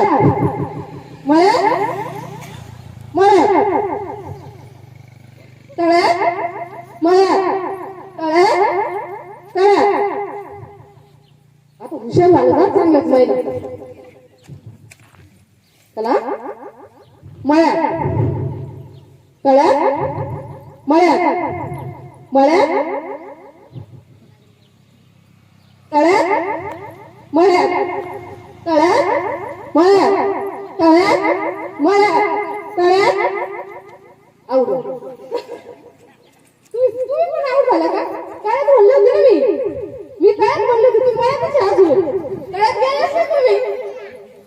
मळ्यात मळ्यात मळ्यात तळ्यात मळ्यात तळ्यात तळ्यात आता हुशार झालं ना चांगलंच महिला चला मळ्यात तळ्यात मळ्यात मळ्यात तळ्यात मळ्यात तळ्यात मळ्यात तळ्यात मळ्यात तळ्यात आऊट तुम्ही पण आऊट झाला का? काय म्हणलं होतं ना मी. मी तळ्यात म्हणलं होतं तुम्ही मळ्यातच आहे अजून तळ्यात गेलेच ना तुम्ही?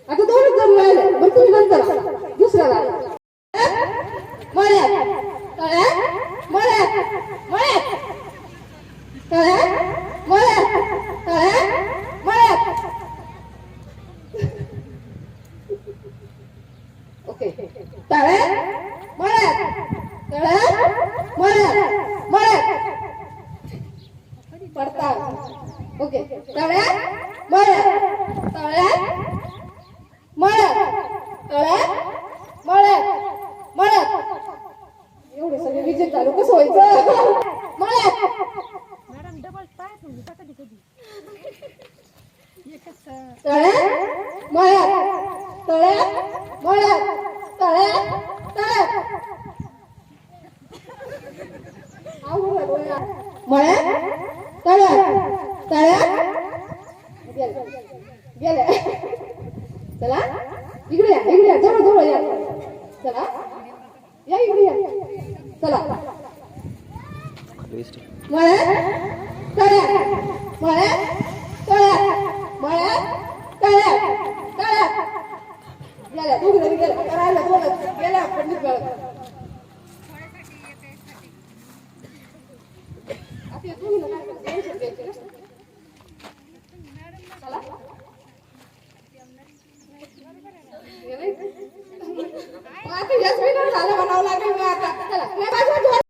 आता दोनच जण मिळाले. बरं तुम्ही नंतर. दुसरा झाला मळ्यात तळ्यात मळ्यात मळ्यात तळ्यात मळ्यात तळ्यात मळ्यात ओके तळ्यात मळ्यात तळ्यात मळ्यात मळ्यात. पडतात ओके. तळ्यात मळ्यात तळ्यात मळ्यात तळ्यात मळ्यात मळ्यात. एवढे सगळे विजय चालू कसं व्हायचं? मळ्यात. मॅडम डबल पाय कधी कधी. एकच तळ्यात मळ्यात. तळ्यात मळ्यात तळ्यात तळ्यात. मळ्यात तळ्यात तळ्यात गेले गेले. चला इकडे या इकडे या जवळ जवळ या. चला या इकडे या. चला. मळ्यात गेल्या दोघी जणी गेल्या राहिल्या दोघं. गेल्या पण निघाल्या आता याच महिन्यात झालं म्हणावं लागेल आता. चला